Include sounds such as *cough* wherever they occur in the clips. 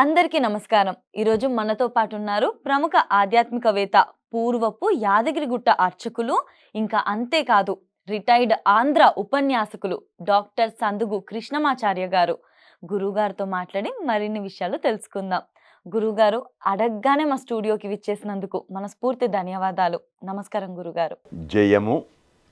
అందరికీ నమస్కారం. ఈరోజు మనతో పాటు ఉన్నారు ప్రముఖ ఆధ్యాత్మికవేత్త పూర్వపు యాదగిరిగుట్ట అర్చకులు ఇంకా అంతేకాదు రిటైర్డ్ ఆంధ్ర ఉపన్యాసకులు డాక్టర్ సందుగు కృష్ణమాచార్య గారు. గురువుగారితో మాట్లాడి మరిన్ని విషయాలు తెలుసుకుందాం. గురుగారు అడగ్గానే మా స్టూడియోకి విచ్చేసినందుకు మనస్ఫూర్తి ధన్యవాదాలు. నమస్కారం గురుగారు జయము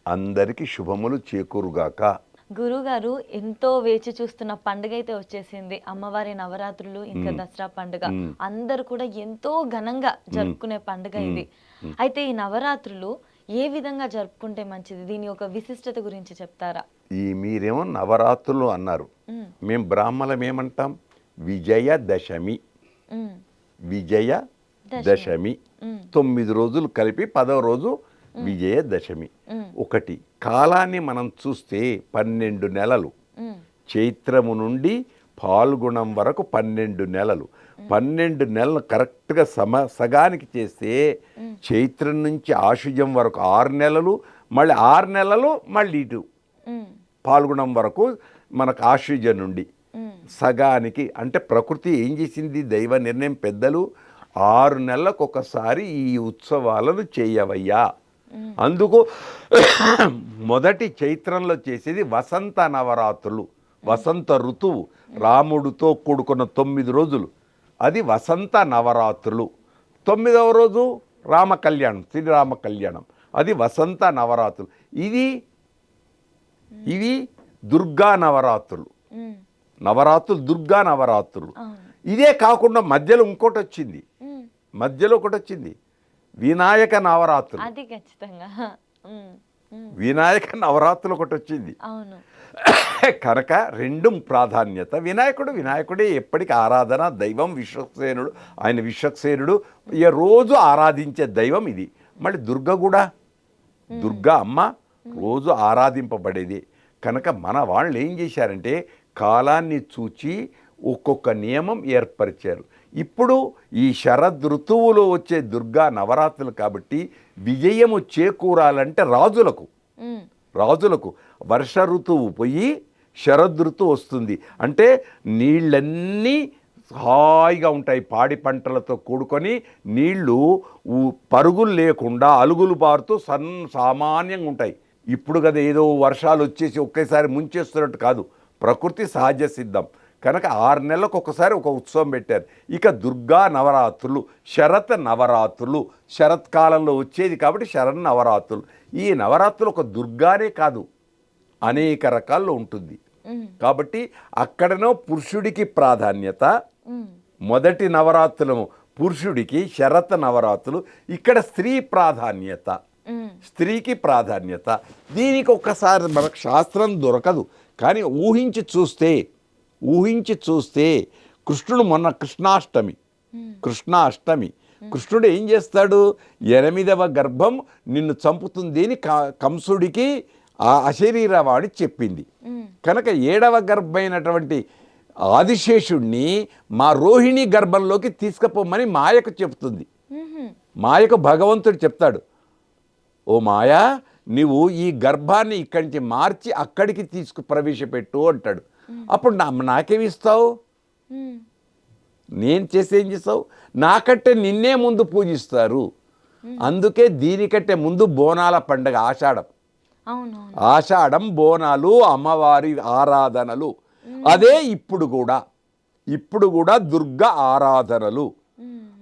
అందరికీ శుభములు చేకూరుగాక. గురుగారు ఎంతో వేచి చూస్తున్న పండుగ అయితే వచ్చేసింది అమ్మవారి నవరాత్రులు ఇంకా. దసరా పండుగ. అందరూ కూడా ఎంతో ఘనంగా జరుపుకునే పండుగ ఇది. అయితే ఈ నవరాత్రులు ఏ విధంగా జరుపుకుంటే మంచిది దీని యొక్క విశిష్టత గురించి చెప్తారా ఈ మీరేమో నవరాత్రులు అన్నారు మ్మ్. బ్రాహ్మణం ఏమంటాం విజయదశమి. విజయ దశమి. దశమి మ్మ్. తొమ్మిది రోజులు కలిపి పదవ రోజు విజయదశమి. ఒకటి కాలాన్ని మనం చూస్తే పన్నెండు నెలలు. చైత్రము నుండి పాల్గుణం వరకు పన్నెండు నెలలు. పన్నెండు నెలలు కరెక్ట్గా సమ సగానికి చేస్తే చైత్రం నుంచి ఆశుజం వరకు ఆరు నెలలు మళ్ళీ ఆరు నెలలు మళ్ళీ ఇటు. మ్మ్. పాల్గొనడం వరకు మనకు ఆశ్చర్యం నుండి. సగానికి అంటే ప్రకృతి ఏం చేసింది? దైవ నిర్ణయం పెద్దలు ఆరు నెలలకు ఒకసారి ఈ ఉత్సవాలను చేయవయ్యా. అందుకు *coughs* మొదటి చైత్రంలో చేసేది వసంత నవరాత్రులు వసంత ఋతువు రాముడితో కూడుకున్న తొమ్మిది రోజులు. అది వసంత నవరాత్రులు. తొమ్మిదవ రోజు రామ కళ్యాణం శ్రీరామ కళ్యాణం. అది వసంత నవరాత్రులు. ఇది ఇవి దుర్గా నవరాత్రులు. నవరాత్రులు దుర్గా నవరాత్రులు. ఇదే కాకుండా మధ్యలో ఇంకోటి వచ్చింది. మధ్యలో ఒకటి వచ్చింది. వినాయక నవరాత్రులు. అది ఖచ్చితంగా. వినాయక నవరాత్రులు ఒకటి వచ్చింది. అవును. *coughs* కనుక రెండు ప్రాధాన్యత. వినాయకుడు వినాయకుడే ఎప్పటికీ ఆరాధన దైవం విశ్వక్సేనుడు ఆయన విశ్వక్సేనుడు ఇక రోజు ఆరాధించే దైవం ఇది. మళ్ళీ దుర్గ కూడా. దుర్గా అమ్మ రోజు ఆరాధింపబడేది. కనుక మన వాళ్ళు ఏం చేశారంటే కాలాన్ని చూచి ఒక్కొక్క నియమం ఏర్పరిచారు. ఇప్పుడు ఈ శరద్ ఋతువులో వచ్చే దుర్గా నవరాత్రులు కాబట్టి విజయము చేకూరాలంటే రాజులకు. రాజులకు. వర్ష ఋతువు పోయి శరద్ ఋతువు వస్తుంది. అంటే నీళ్ళన్నీ హాయిగా ఉంటాయి. పాడి పంటలతో కూడుకొని నీళ్ళు పరుగులు లేకుండా అలుగులు పారుతూ సన్ సామాన్యంగా ఉంటాయి. ఇప్పుడు కదా ఏదో వర్షాలు వచ్చేసి ఒకేసారి ముంచేస్తున్నట్టు కాదు. ప్రకృతి సహజ సిద్ధం. కనుక ఆరు నెలలకు ఒకసారి ఒక ఉత్సవం పెట్టారు ఇక దుర్గా నవరాత్రులు శరత్ నవరాత్రులు శరత్కాలంలో వచ్చేది కాబట్టి శరత్ నవరాత్రులు ఈ నవరాత్రులు ఒక దుర్గానే కాదు అనేక రకాల్లో ఉంటుంది. కాబట్టి అక్కడనో పురుషుడికి ప్రాధాన్యత. మొదటి నవరాత్రులు పురుషుడికి శరత్ నవరాత్రులు ఇక్కడ స్త్రీ ప్రాధాన్యత. స్త్రీకి ప్రాధాన్యత దీనికి ఒక్కసారి మనకు శాస్త్రం దొరకదు కానీ ఊహించి చూస్తే ఊహించి చూస్తే కృష్ణుడు మొన్న కృష్ణాష్టమి. కృష్ణాష్టమి. కృష్ణుడు ఏం చేస్తాడు? ఎనిమిదవ గర్భం నిన్ను చంపుతుంది అని కంసుడికి ఆ అశరీరవాణి చెప్పింది. కనుక ఏడవ గర్భమైనటువంటి ఆదిశేషుణ్ణి మా రోహిణి గర్భంలోకి తీసుకుపోమని మాయకు చెప్తుంది. మాయకు భగవంతుడు చెప్తాడు ఓ మాయా నీవు ఈ గర్భాన్ని ఇక్కడి నుంచి మార్చి అక్కడికి తీసుకు ప్రవేశపెట్టు అంటాడు. అప్పుడు నా నాకేమిస్తావు మ్మ్. నేను చేసి చేస్తావు? నాకంటే నిన్నే ముందు పూజిస్తారు. అందుకే దీనికంటే ముందు బోనాల పండగ ఆషాఢం. ఆషాఢం బోనాలు అమ్మవారి ఆరాధనలు. అదే ఇప్పుడు కూడా. ఇప్పుడు కూడా దుర్గ ఆరాధనలు.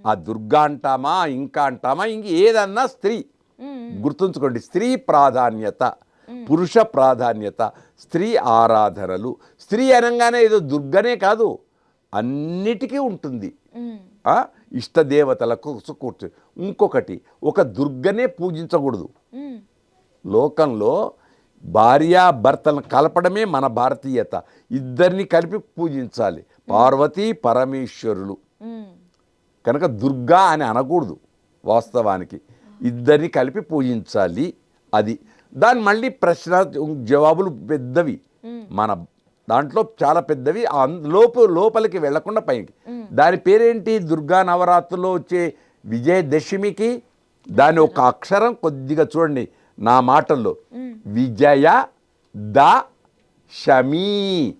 ఆ దుర్గా అంటామా ఇంకా అంటామా ఇంక ఏదన్నా స్త్రీ. గుర్తుంచుకోండి స్త్రీ ప్రాధాన్యత పురుష ప్రాధాన్యత స్త్రీ ఆరాధనలు స్త్రీ అనగానే ఏదో దుర్గనే కాదు అన్నిటికీ ఉంటుంది. ఇష్టదేవతలకు కూర్చు ఇంకొకటి ఒక దుర్గనే పూజించకూడదు. లోకంలో భార్య భర్తలను కలపడమే మన భారతీయత. ఇద్దరిని కలిపి పూజించాలి. పార్వతీ పరమేశ్వరులు. కనుక దుర్గా అని అనకూడదు వాస్తవానికి. ఇద్దరిని కలిపి పూజించాలి. అది దాని మళ్ళీ ప్రశ్న జవాబులు పెద్దవి. మన దాంట్లో చాలా పెద్దవి. లోపు లోపలికి వెళ్ళకుండా పైకి. దాని పేరేంటి? దుర్గా నవరాత్రుల్లో వచ్చే విజయదశమికి దాని ఒక అక్షరం కొద్దిగా చూడండి నా మాటల్లో. విజయ ద షమీ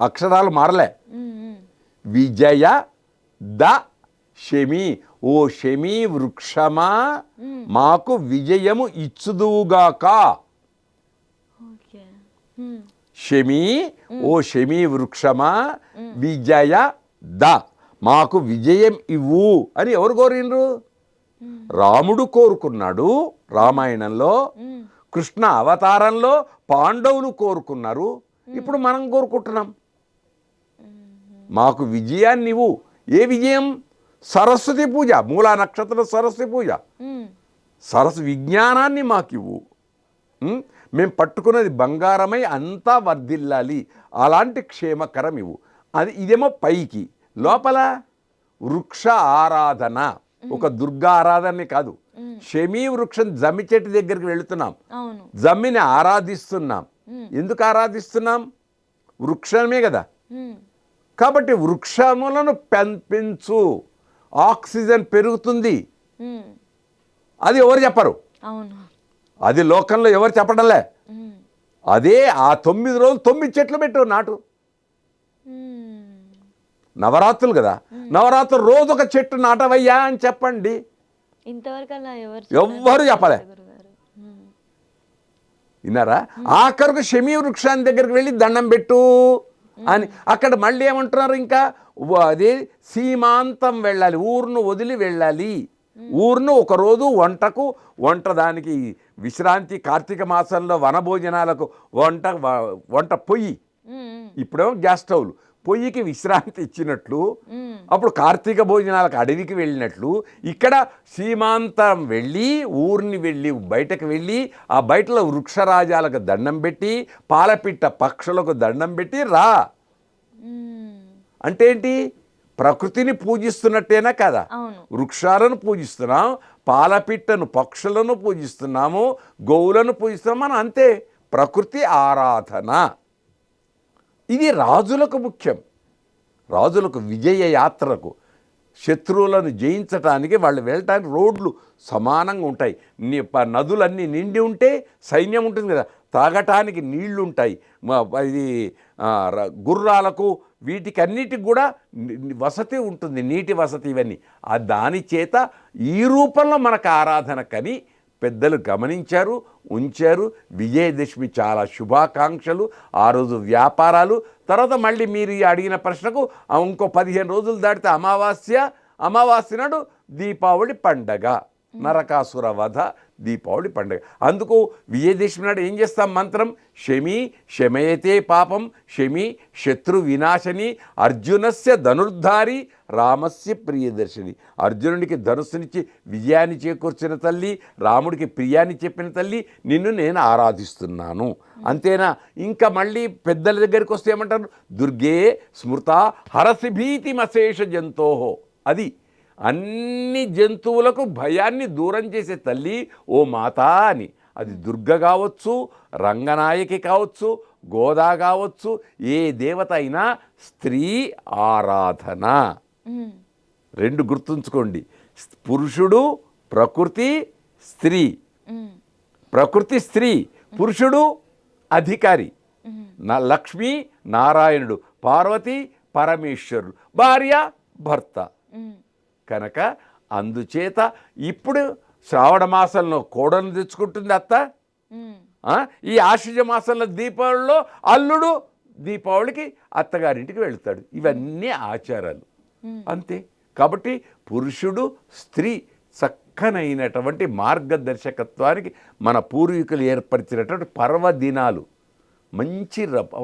అక్షరాలు మారలే. విజయ ద శమి. ఓ శమి వృక్షమా? మాకు విజయము ఇచ్చుదువుగాక. శమి ఓ శమి వృక్షమా విజయ ద. మాకు విజయం ఇవ్వు అని ఎవరు కోరిండ్రు రాముడు కోరుకున్నాడు రామాయణంలో కృష్ణ అవతారంలో పాండవులు కోరుకున్నారు. ఇప్పుడు మనం కోరుకుంటున్నాం. మాకు విజయాన్ని ఇవ్వు. ఏ విజయం? సరస్వతి పూజ మూలా నక్షత్రం సరస్వతి పూజ. సరస్సు విజ్ఞానాన్ని మాకివ్వు. ఉం? మేము పట్టుకున్నది బంగారమై అంతా వర్ధిల్లాలి. అలాంటి క్షేమకరం ఇవ్వు. అది ఇదేమో పైకి. లోపల వృక్ష ఆరాధన. ఒక దుర్గా ఆరాధనే కాదు. శమీ వృక్షం జమ్మి చెట్టు దగ్గరికి వెళుతున్నాం. జమ్మిని ఆరాధిస్తున్నాం. ఎందుకు ఆరాధిస్తున్నాం? వృక్షమే కదా. కాబట్టి వృక్షములను పెం- పెంచు ఆక్సిజన్ పెరుగుతుంది. అది ఎవరు చెప్పరు? అవును. అది లోకంలో ఎవరు చెప్పడంలే. అదే ఆ తొమ్మిది రోజులు తొమ్మిది చెట్లు పెట్టు నాటు. నవరాత్రులు కదా. నవరాత్రులు రోజు ఒక చెట్టు నాటవయ్యా అని చెప్పండి. ఎవ్వరు చెప్పలే. విన్నారా? ఆఖరికి శమీ వృక్షాన్ని దగ్గరికి వెళ్ళి దండం పెట్టు అని. అక్కడ మళ్ళీ ఏమంటున్నారు ఇంకా? అదే సీమాంతం వెళ్ళాలి ఊరును వదిలి వెళ్ళాలి. ఊరును ఒకరోజు వంటకు వంట దానికి విశ్రాంతి కార్తీక మాసంలో వనభోజనాలకు వంట వంట పొయ్యి. ఇప్పుడేమో గ్యాస్ స్టవ్లు. పొయ్యికి విశ్రాంతి ఇచ్చినట్లు అప్పుడు కార్తీక భోజనాలకు అడవికి వెళ్ళినట్లు ఇక్కడ సీమాంతం వెళ్ళి ఊరిని వెళ్ళి బయటకు వెళ్ళి ఆ బయటలో వృక్షరాజాలకు దండం పెట్టి పాలపిట్ట పక్షులకు దండం పెట్టి రా. అంటే ఏంటి? ప్రకృతిని పూజిస్తున్నట్టేనా కదా? వృక్షాలను పూజిస్తున్నాం పాలపిట్టను పక్షులను పూజిస్తున్నాము గోవులను పూజిస్తున్నాం. మనం అంతే. ప్రకృతి ఆరాధన. ఇది రాజులకు ముఖ్యం. రాజులకు విజయ యాత్రకు. శత్రువులను జయించటానికి వాళ్ళు వెళ్ళటానికి రోడ్లు సమానంగా ఉంటాయి. నదులన్నీ నిండి ఉంటే సైన్యం ఉంటుంది కదా. తాగటానికి నీళ్ళు ఉంటాయి మ- ఇది గుర్రాలకు వీటికి అన్నిటికి కూడా వసతి ఉంటుంది. నీటి వసతి ఇవన్నీ. ఆ దాని చేత ఈ రూపంలో మనకు ఆరాధన కని పెద్దలు గమనించారు ఉంచారు. విజయదశమి చాలా శుభాకాంక్షలు. ఆ రోజు వ్యాపారాలు. తర్వాత మళ్ళీ మీరు అడిగిన ప్రశ్నకు ఇంకో పదిహేను రోజులు దాటితే అమావాస్య అమావాస్య నాడు దీపావళి పండగ. నరకాసుర వధ దీపావళి పండగ. అందుకు విజయదశమి నాడు ఏం చేస్తాం మంత్రం? శమి శమయతే పాపం శమి శత్రు వినాశని అర్జునస్య ధనుర్ధారి రామస్య ప్రియదర్శిని. అర్జునుడికి ధనుస్సునిచ్చి విజయాన్ని చేకూర్చిన తల్లి రాముడికి ప్రియాన్ని చెప్పిన తల్లి నిన్ను నేను ఆరాధిస్తున్నాను. అంతేనా? ఇంకా మళ్ళీ పెద్దల దగ్గరికి వస్తే ఏమంటారు? దుర్గే స్మృత హరసి భీతిమశేష జంతోహో అది అన్ని జంతువులకు భయాన్ని దూరం చేసే తల్లి ఓ మాత అని. అది దుర్గ కావచ్చు రంగనాయకి కావచ్చు గోదా కావచ్చు ఏ దేవత అయినా స్త్రీ ఆరాధన. రెండు గుర్తుంచుకోండి. పురుషుడు ప్రకృతి స్త్రీ. ప్రకృతి స్త్రీ. పురుషుడు అధికారి. నా లక్ష్మి నారాయణుడు. పార్వతి పరమేశ్వరుడు. భార్య భర్త. కనుక అందుచేత ఇప్పుడు శ్రావణ మాసంలో కోడలు తెచ్చుకుంటుంది అత్త? ఈ ఆశ్వజ మాసంలో దీపావళిలో అల్లుడు దీపావళికి అత్తగారింటికి వెళ్తాడు. ఇవన్నీ ఆచారాలు. అంతే. కాబట్టి పురుషుడు స్త్రీ చక్కనైనటువంటి మార్గదర్శకత్వానికి మన పూర్వీకులు ఏర్పరిచినటువంటి పర్వదినాలు. మంచి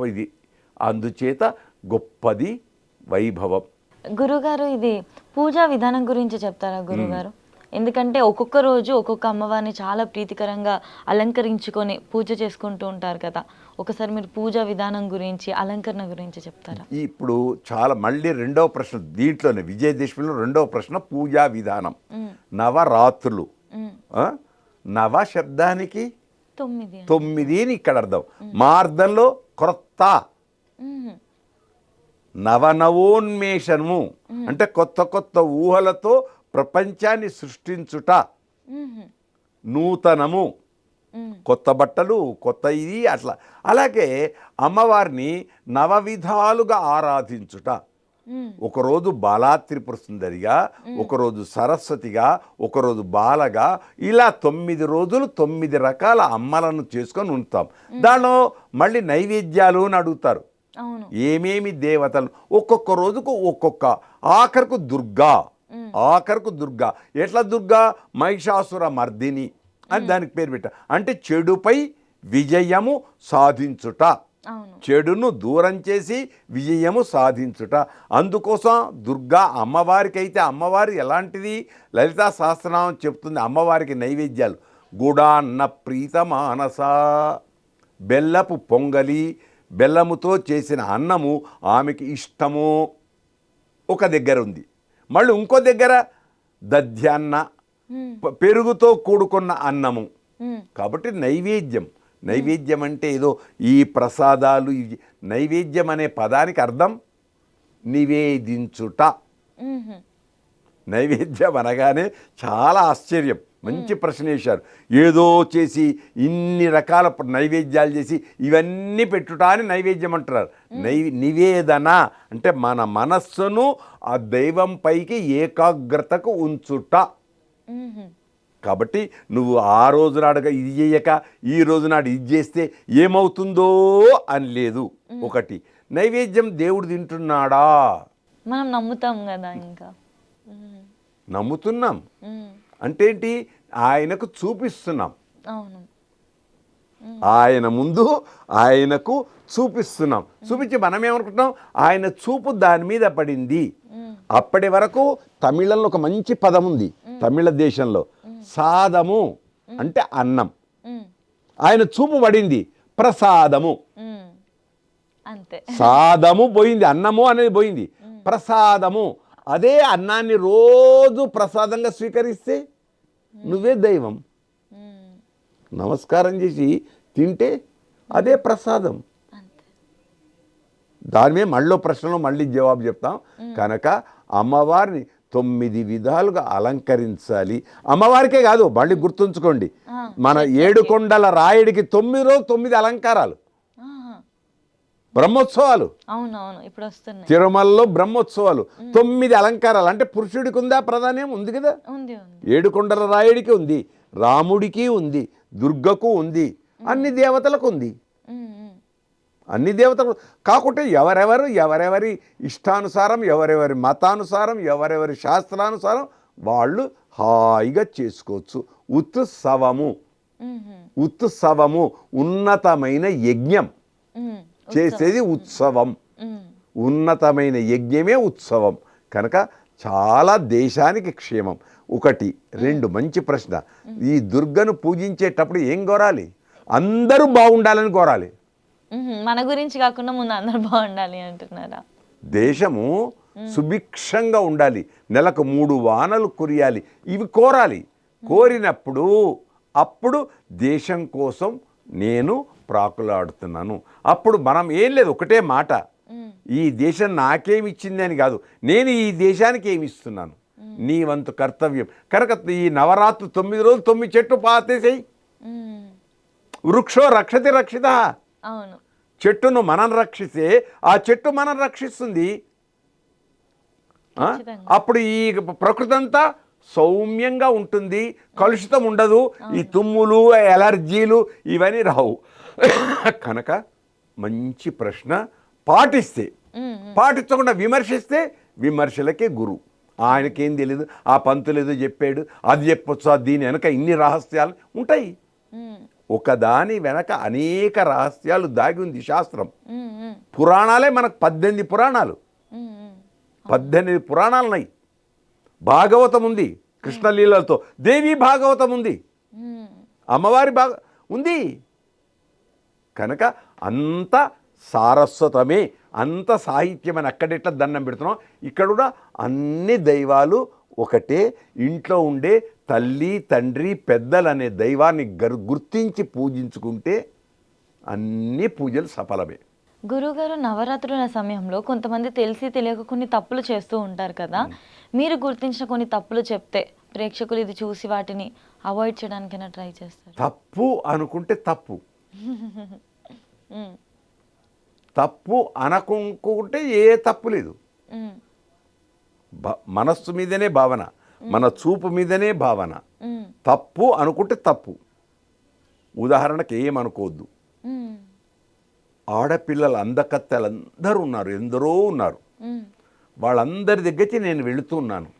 ఇది. అందుచేత గొప్పది వైభవం. గురుగారు ఇది పూజా విధానం గురించి చెప్తారా గురుగారు? ఎందుకంటే ఒక్కొక్క రోజు ఒక్కొక్క అమ్మవారిని చాలా ప్రీతికరంగా అలంకరించుకొని పూజ చేసుకుంటూ ఉంటారు కదా. ఒకసారి మీరు పూజా విధానం గురించి అలంకరణ గురించి చెప్తారా? ఇప్పుడు చాలా మళ్ళీ రెండవ ప్రశ్న దీంట్లోనే విజయదశమిలో రెండవ ప్రశ్న పూజా విధానం. నవరాత్రులు? నవ శబ్దానికి తొమ్మిది తొమ్మిది అని ఇక్కడ అర్థం. మా అర్థంలో క్రొత్త నవనవోన్మేషము. అంటే కొత్త కొత్త ఊహలతో ప్రపంచాన్ని సృష్టించుట. నూతనము. కొత్త బట్టలు కొత్త ఇది అట్లా. అలాగే అమ్మవారిని నవవిధాలుగా ఆరాధించుట. ఒకరోజు బాలా త్రిపుర సుందరిగా ఒకరోజు సరస్వతిగా ఒకరోజు బాలగా ఇలా తొమ్మిది రోజులు తొమ్మిది రకాల అమ్మలను చేసుకొని ఉంటాం. దానిలో మళ్ళీ నైవేద్యాలు అని అడుగుతారు. ఏమేమి దేవతలు? ఒక్కొక్క రోజుకు ఒక్కొక్క. ఆఖరకు దుర్గా. ఆఖరకు దుర్గా. ఎట్లా దుర్గా? మహిషాసుర మర్దిని అని దానికి పేరు పెట్ట. అంటే చెడుపై విజయము సాధించుట. చెడును దూరం చేసి విజయము సాధించుట. అందుకోసం దుర్గా అమ్మవారికి అయితే అమ్మవారి ఎలాంటిది? లలితా సహస్రనామం చెప్తుంది అమ్మవారికి నైవేద్యాలు. గుడాన్న ప్రీత మానస బెల్లపు పొంగలి బెల్లముతో చేసిన అన్నము ఆమెకి ఇష్టము. ఒక దగ్గర ఉంది. మళ్ళీ ఇంకో దగ్గర దధ్యాన్న పెరుగుతో కూడుకున్న అన్నము. కాబట్టి నైవేద్యం. నైవేద్యం అంటే ఏదో ఈ ప్రసాదాలు నైవేద్యం అనే పదానికి అర్థం నివేదించుట. నైవేద్యం అనగానే చాలా ఆశ్చర్యం. మంచి ప్రశ్న వేశారు. ఏదో చేసి ఇన్ని రకాల నైవేద్యాలు చేసి ఇవన్నీ పెట్టుట అని నైవేద్యం అంటారు నై నివేదన అంటే మన మనస్సును ఆ దైవం పైకి ఏకాగ్రతకు ఉంచుట. కాబట్టి నువ్వు ఆ రోజు నాడుగా ఇది చేయక ఈ రోజు నాడు ఇది చేస్తే ఏమవుతుందో అని లేదు. ఒకటి నైవేద్యం దేవుడు తింటున్నాడా? మనం నమ్ముతాం కదా ఇంకా. మ్మ్. నమ్ముతున్నాం. మ్మ్. అంటే ఏంటి ఆయనకు చూపిస్తున్నాం. ఆయన ముందు ఆయనకు చూపిస్తున్నాం. చూపించి మనం ఏమనుకుంటున్నాం ఆయన చూపు దాని మీద పడింది. అప్పటి వరకు తమిళంలో ఒక మంచి పదం ఉంది. తమిళ దేశంలో. సాదము అంటే అన్నం. ఆయన చూపు పడింది. ప్రసాదము. సాదము పోయింది. అన్నము అనేది పోయింది. ప్రసాదము. అదే అన్నాన్ని రోజు ప్రసాదంగా స్వీకరిస్తే నువ్వే దైవం. నమస్కారం చేసి తింటే అదే ప్రసాదం. దాని మీద మళ్ళీ ప్రశ్నలో మళ్ళీ జవాబు చెప్తాం. కనుక అమ్మవారిని తొమ్మిది విధాలుగా అలంకరించాలి. అమ్మవారికే కాదు మళ్ళీ గుర్తుంచుకోండి. మన ఏడు కొండల రాయుడికి తొమ్మిది రోజు తొమ్మిది అలంకారాలు. బ్రహ్మోత్సవాలు. అవునవును ఇప్పుడు వస్తున్నాయి. తిరుమలలో బ్రహ్మోత్సవాలు. తొమ్మిది అలంకారాలు. అంటే పురుషుడికి ఉందా ప్రధానం ఉంది కదా ఏడుకొండల రాయుడికి ఉంది రాముడికి ఉంది దుర్గకు ఉంది అన్ని దేవతలకు ఉంది. అన్ని దేవతలు కాకుంటే ఎవరెవరు ఎవరెవరి ఇష్టానుసారం ఎవరెవరి మతానుసారం ఎవరెవరి శాస్త్రానుసారం వాళ్ళు హాయిగా చేసుకోవచ్చు. ఉత్సవము. ఉత్సవము ఉన్నతమైన యజ్ఞం. చేసేది ఉత్సవం. ఉన్నతమైన యజ్ఞమే ఉత్సవం. కనుక చాలా దేశానికి క్షేమం. ఒకటి రెండు మంచి ప్రశ్న. ఈ దుర్గను పూజించేటప్పుడు ఏం కోరాలి? అందరూ బాగుండాలని కోరాలి. మన గురించి కాకుండా ముందు అందరు బాగుండాలి అంటున్నారా? దేశము సుభిక్షంగా ఉండాలి. నెలకు మూడు వానలు కురియాలి. ఇవి కోరాలి. కోరినప్పుడు అప్పుడు దేశం కోసం నేను ప్రాకులాడుతున్నాను. అప్పుడు మనం ఏం లేదు ఒకటే మాట. ఈ దేశం నాకేమి ఇచ్చింది అని కాదు నేను ఈ దేశానికి ఏమి ఇస్తున్నాను? నీ వంతు కర్తవ్యం. కనుక ఈ నవరాత్రి తొమ్మిది రోజులు తొమ్మిది చెట్టు పాతేసేయి. వృక్షో రక్షతి రక్షిత. చెట్టును మనం రక్షిస్తే ఆ చెట్టు మనం రక్షిస్తుంది. అప్పుడు ఈ ప్రకృతి అంతా సౌమ్యంగా ఉంటుంది కలుషితం ఉండదు. ఈ తుమ్ములు ఎలర్జీలు ఇవన్నీ రావు. కనుక మంచి ప్రశ్న పాటిస్తే. పాటించకుండా విమర్శిస్తే విమర్శలకే గురు ఆయనకేం తెలియదు ఆ పంతులు ఏదో చెప్పాడు అది చెప్పొచ్చు ఆ దీని వెనక ఇన్ని రహస్యాలు ఉంటాయి. ఒకదాని వెనక అనేక రహస్యాలు దాగి ఉంది శాస్త్రం. పురాణాలే మనకు పద్దెనిమిది పురాణాలు. పద్దెనిమిది పురాణాలు ఉన్నాయి భాగవతం ఉంది కృష్ణలీలలతో దేవి భాగవతం ఉంది మ్మ్. అమ్మవారి భాగ ఉంది కనుక అంత సారస్వతమే అంత సాహిత్యం అని అక్కడెట్లా దండం పెడుతున్నాం. ఇక్కడ కూడా అన్ని దైవాలు ఒకటే ఇంట్లో ఉండే తల్లి తండ్రి పెద్దలు అనే దైవాన్ని గర్ గుర్తించి పూజించుకుంటే అన్ని పూజలు సఫలమే. గురుగారు నవరాత్రుల సమయంలో కొంతమంది తెలిసి తెలియక కొన్ని తప్పులు చేస్తూ ఉంటారు కదా. మీరు గుర్తించిన కొన్ని తప్పులు చెప్తే ప్రేక్షకులు ఇది చూసి వాటిని అవాయిడ్ చేయడానికైనా ట్రై చేస్తారు? తప్పు అనుకుంటే తప్పు. *laughs* తప్పు అనకుంటే ఏ తప్పు లేదు. మనస్సు మీదనే భావన మన చూపు మీదనే భావన. తప్పు అనుకుంటే తప్పు. ఉదాహరణకి ఏమనుకోవద్దు ఆడపిల్లలు అందకత్తెలు అందరూ ఉన్నారు ఎందరో ఉన్నారు. వాళ్ళందరి దగ్గరికి నేను వెళుతున్నాను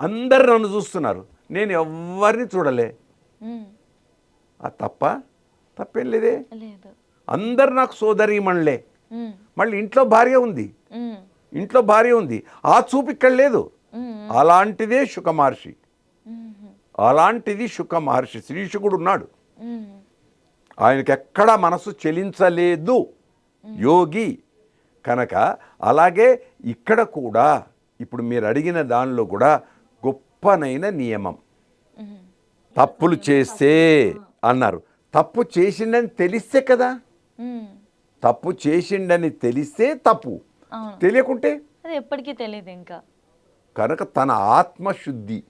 అందరు నన్ను చూస్తున్నారు. నేను ఎవరిని చూడలే. ఆ తప్ప తప్పేం లేదే. అందరు నాకు సోదరీమణులే ఉమ్, మళ్ళీ ఇంట్లో భార్య ఉంది. ఇంట్లో భార్య ఉంది. ఆ చూపు ఇక్కడ లేదు. అలాంటిదే శుక మహర్షి అలాంటిది శుక మహర్షి శ్రీశుకుడు ఉన్నాడు. ఆయనకి ఎక్కడా మనసు చెలించలేదు. యోగి. కనుక అలాగే ఇక్కడ కూడా ఇప్పుడు మీరు అడిగిన దానిలో కూడా గొప్పనైన నియమం. తప్పులు చేస్తే అన్నారు. తప్పు చేసిండని తెలిస్తే కదా? తప్పు చేసిండని తెలిస్తే తప్పు. తెలియకుంటే? ఎప్పటికీ తెలియదు ఇంకా. కనుక తన ఆత్మశుద్ధి.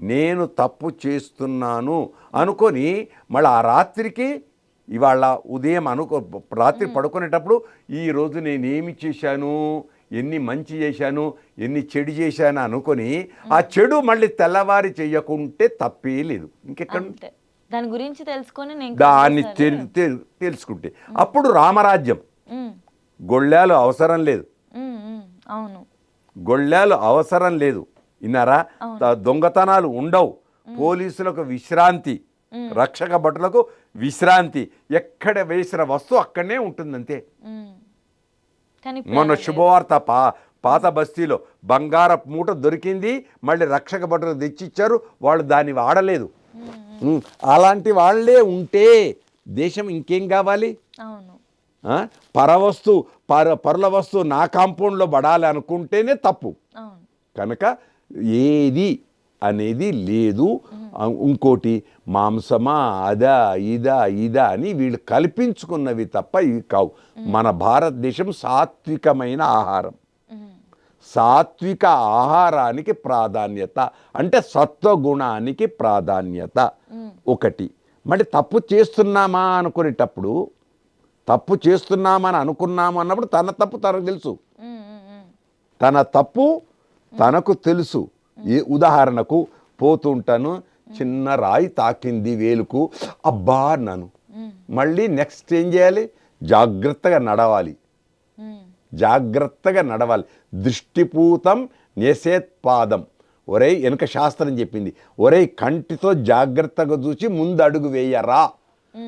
నేను తప్పు చేస్తున్నాను అనుకొని మళ్ళీ ఆ రాత్రికి ఇవాళ ఉదయం అనుకో రాత్రి పడుకునేటప్పుడు ఈ రోజు నేనేమి చేశాను? ఎన్ని మంచి చేశాను? ఎన్ని చెడు చేశాను అనుకొని ఆ చెడు మళ్ళీ తెల్లవారి చెయ్యకుంటే తప్పే లేదు. ఇంకెక్కడ? దాని గురించి తెలుసుకొని నేను దాన్ని తెలుసుకుంటే. అప్పుడు రామరాజ్యం. గొళ్ళాలు అవసరం లేదు. అవును. గొళ్ళాలు అవసరం లేదు. విన్నారా? దొంగతనాలు ఉండవు. పోలీసులకు విశ్రాంతి. రక్షక భటులకు విశ్రాంతి. ఎక్కడ వేసిన వస్తువు అక్కడనే ఉంటుందంతే. మొన్న. శుభవార్త పా పాత బస్తీలో బంగారపు మూట దొరికింది. మళ్ళీ రక్షక భటులు తెచ్చిచ్చారు. వాళ్ళు దాన్ని వాడలేదు. అలాంటి వాళ్ళే ఉంటే దేశం ఇంకేం కావాలి? పరవస్తు పర పరుల వస్తువు నా కాంపౌండ్లో పడాలి అనుకుంటేనే తప్పు. కనుక ఏది అనేది లేదు. ఇంకోటి మాంసమా అదా ఇదా ఇదా అని వీళ్ళు కల్పించుకున్నవి తప్ప ఇవి కావు. మన భారతదేశం సాత్వికమైన ఆహారం. సాత్విక ఆహారానికి ప్రాధాన్యత అంటే సత్వగుణానికి ప్రాధాన్యత ఒకటి. మళ్ళీ తప్పు చేస్తున్నామా అనుకునేటప్పుడు తప్పు చేస్తున్నామని అనుకున్నాము అన్నప్పుడు తన తప్పు తనకు తెలుసు. తన తప్పు తనకు తెలుసు. ఏ ఉదాహరణకు పోతుంటాను చిన్న రాయి తాకింది వేలుకు అబ్బా అన్నాను. మళ్ళీ నెక్స్ట్ ఏం చేయాలి? జాగ్రత్తగా నడవాలి. జాగ్రత్తగా నడవాలి. దృష్టిపూతం నిషేత్పాదం ఒరేయ్ వెనుక శాస్త్రం చెప్పింది. ఒరేయ్ కంటితో జాగ్రత్తగా చూసి ముందు అడుగు వేయరా.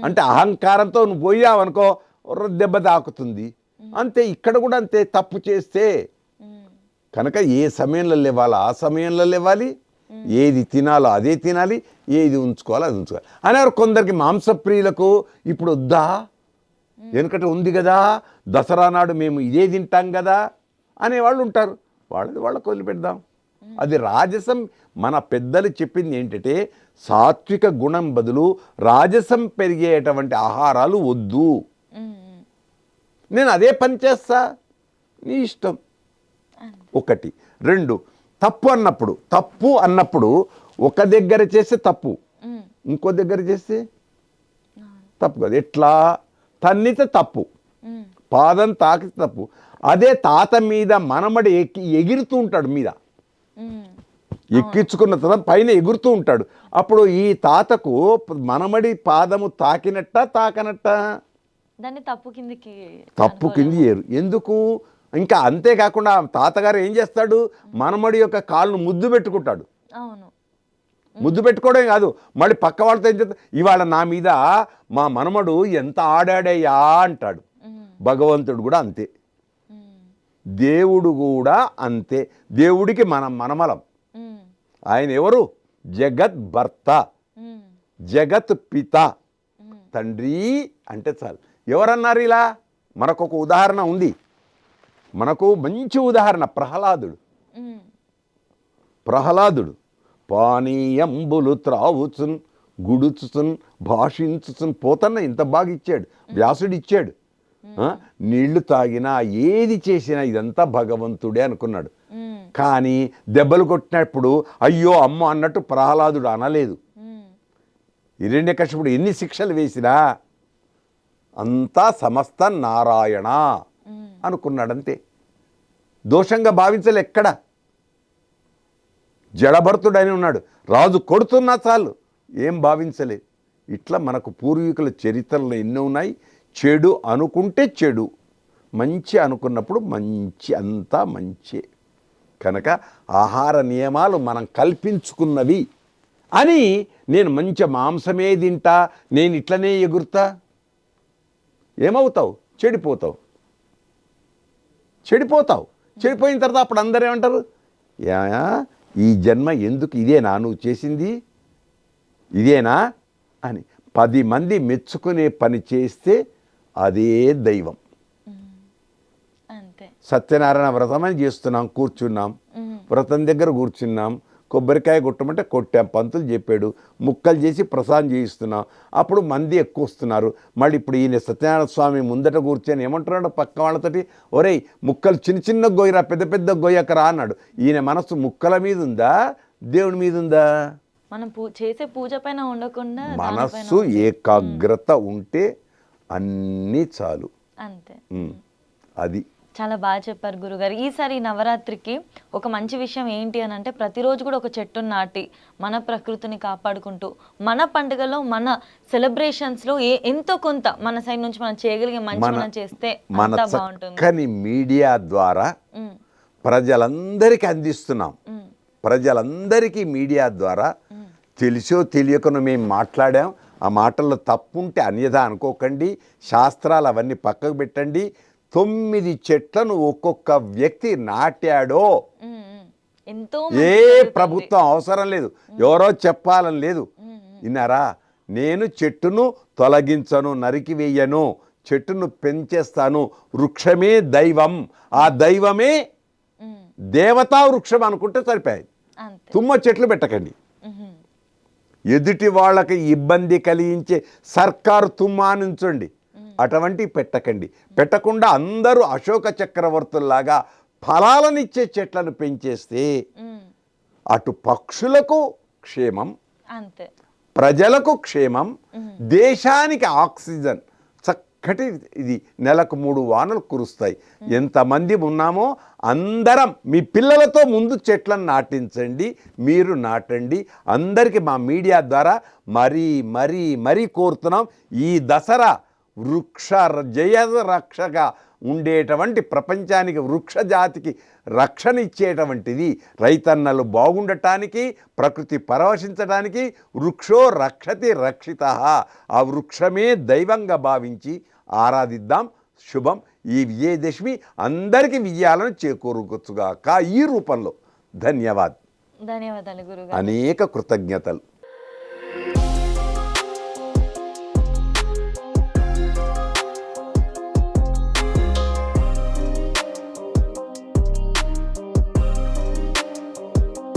అంటే అహంకారంతో నువ్వు పోయావనుకో దెబ్బ తాకుతుంది. అంతే ఇక్కడ కూడా అంతే తప్పు చేస్తే. కనుక ఏ సమయంలో లేవాలో ఆ సమయంలో లేవాలి. ఏది తినాలో అదే తినాలి. ఏది ఉంచుకోవాలో అది ఉంచుకోవాలి. అనేవారు కొందరికి మాంసప్రియులకు ఇప్పుడు వద్దా? ఎందుకంటే ఉంది కదా దసరా నాడు మేము ఇదే తింటాం కదా అనేవాళ్ళు ఉంటారు. వాళ్ళది వాళ్ళకి వదిలిపెడదాం. అది రాజసం మన పెద్దలు చెప్పింది ఏంటంటే సాత్విక గుణం బదులు రాజసం పెరిగేటువంటి ఆహారాలు వద్దు. నేను అదే పని చేస్తా. నీ ఇష్టం. ఒకటి. రెండు. తప్పు అన్నప్పుడు తప్పు అన్నప్పుడు ఒక దగ్గర చేస్తే తప్పు. ఇంకో దగ్గర చేస్తే. తప్పు కాదు. ఎట్లా? తన్నితే తప్పు. పాదం తాకితే తప్పు. అదే తాత మీద మనమడి ఎక్కి ఎగురుతూ ఉంటాడు మీద. ఎక్కించుకున్న తర్వాత పైన ఎగురుతూ ఉంటాడు. అప్పుడు ఈ తాతకు మనమడి పాదము తాకినట్ట తాకనట్ట? దాన్ని తప్పు కిందికి తప్పు కింది ఏరు. ఎందుకు? ఇంకా అంతేకాకుండా తాతగారు ఏం చేస్తాడు? మనమడి యొక్క కాళ్ళను ముద్దు పెట్టుకుంటాడు. అవును. ముద్దు పెట్టుకోవడం కాదు. మళ్ళీ పక్క వాళ్ళతో ఏం చేస్తా ఇవాళ నా మీద మా మనమడు ఎంత ఆడాడయ్యా అంటాడు. భగవంతుడు కూడా అంతే. దేవుడు కూడా అంతే. దేవుడికి మనం మనమలం. ఆయన ఎవరు? జగత్ భర్త. జగత్ పిత. తండ్రి అంటే చాలు. ఎవరన్నారు ఇలా? మనకు ఒక ఉదాహరణ ఉంది. మనకు మంచి ఉదాహరణ ప్రహ్లాదుడు. ప్రహ్లాదుడు. పానీయంబులు త్రావుచున్ గుడుచుచున్ భాషించుచున్. పోతన్న ఇంత బాగా ఇచ్చాడు వ్యాసుడు ఇచ్చాడు నీళ్ళు తాగినా ఏది చేసినా ఇదంతా భగవంతుడే అనుకున్నాడు. కానీ దెబ్బలు కొట్టినప్పుడు అయ్యో అమ్మ అన్నట్టు ప్రహ్లాదుడు అనలేదు. ఉమ్, హిరణ్యకశిపుడు ఎన్ని శిక్షలు వేసినా అంతా సమస్త నారాయణ అనుకున్నాడంతే. దోషంగా భావించలే ఎక్కడ జడభర్తుడని ఉన్నాడు. రాజు కొడుతున్నా చాలు. ఏం భావించలే. ఇట్లా మనకు పూర్వీకుల చరిత్రలు ఎన్నో ఉన్నాయి. చెడు అనుకుంటే చెడు. మంచి అనుకున్నప్పుడు మంచి అంతా మంచి. కనుక ఆహార నియమాలు మనం కల్పించుకున్నవి. అని నేను మంచి మాంసమే తింటా నేను ఇట్లనే ఎగురుతా. ఏమవుతావు? చెడిపోతావు. చెడిపోతావు. చెడిపోయిన తర్వాత అప్పుడు అందరూ ఏమంటారు? "యా, ఈ జన్మ ఎందుకు ఇదేనా? నువ్వు చేసింది ఇదేనా? అని. పది మంది మెచ్చుకునే పని చేస్తే అదే దైవం. సత్యనారాయణ వ్రతం అని చేస్తున్నాం కూర్చున్నాం. వ్రతం దగ్గర కూర్చున్నాం. కొబ్బరికాయ కొట్టమంటే కొట్టాం పంతులు చెప్పాడు ముక్కలు చేసి ప్రసాదం చేయిస్తున్నాం. అప్పుడు మంది ఎక్కువ వస్తున్నారు. మళ్ళీ ఇప్పుడు ఈయన సత్యనారాయణ స్వామి ముందట కూర్చొని ఏమంటున్నాడు పక్క వాళ్ళతోటి ఒరేయ్ ముక్కలు చిన్న చిన్న గొయ్యరా పెద్ద పెద్ద గొయ్యకరా అన్నాడు. ఈయన మనసు ముక్కల మీద ఉందా దేవుడి మీద ఉందా మనం చేసే పూజ పైన ఉండకుండా మనస్సు ఏకాగ్రత ఉంటే అన్నీ చాలు. అంతే. అది. చాలా బాగా చెప్పారు గురుగారు. ఈసారి నవరాత్రికి ఒక మంచి విషయం ఏంటి అని అంటే ప్రతిరోజు కూడా ఒక చెట్టును నాటి మన ప్రకృతిని కాపాడుకుంటూ మన పండుగలో మన సెలబ్రేషన్స్లో ఏ ఎంతో కొంత మన సైడ్ నుంచి మనం చేయగలిగే మంచి మన చేస్తే మన బాగుంటుంది. చక్కని మీడియా ద్వారా ప్రజలందరికీ అందిస్తున్నాం. ప్రజలందరికీ మీడియా ద్వారా తెలిసో తెలియకనో మేము మాట్లాడాం. ఆ మాటల్లో తప్పుంటే అన్యథా అనుకోకండి. శాస్త్రాలు అవన్నీ పక్కకు పెట్టండి. తొమ్మిది చెట్లను ఒక్కొక్క వ్యక్తి నాటాడో ఏ. ప్రభుత్వం అవసరం లేదు. ఎవరో చెప్పాలని లేదు. విన్నారా? నేను చెట్టును తొలగించను నరికి వేయను చెట్టును పెంచేస్తాను. వృక్షమే దైవం. ఆ దైవమే దేవతా వృక్షం అనుకుంటే సరిపోయాయి. తుమ్మ చెట్లు పెట్టకండి. ఎదుటి వాళ్ళకి ఇబ్బంది కలిగించే సర్కారు తుమ్మ నుంచండి అటువంటి పెట్టకండి. పెట్టకుండా అందరూ అశోక చక్రవర్తుల్లాగా ఫలాలనిచ్చే చెట్లను పెంచేస్తే అటు పక్షులకు క్షేమం అంతే. ప్రజలకు క్షేమం దేశానికి ఆక్సిజన్. చక్కటి ఇది నెలకు మూడు వానలు కురుస్తాయి. ఎంతమంది ఉన్నామో అందరం మీ పిల్లలతో ముందు చెట్లను నాటించండి మీరు నాటండి. అందరికీ మా మీడియా ద్వారా మరీ మరీ మరీ కోరుతున్నాం. ఈ దసరా వృక్ష జయ రక్షగా ఉండేటువంటి ప్రపంచానికి వృక్ష జాతికి రక్షణ ఇచ్చేటువంటిది. రైతన్నలు బాగుండటానికి ప్రకృతి పరవశించడానికి వృక్షో రక్షతి రక్షిత. ఆ వృక్షమే దైవంగా భావించి ఆరాధిద్దాం. శుభం. ఈ విజయదశమి అందరికీ విజయాలను చేకూరుకొచ్చుగాక. ఈ రూపంలో ధన్యవాద్. ధన్యవాదాలు అనేక కృతజ్ఞతలు.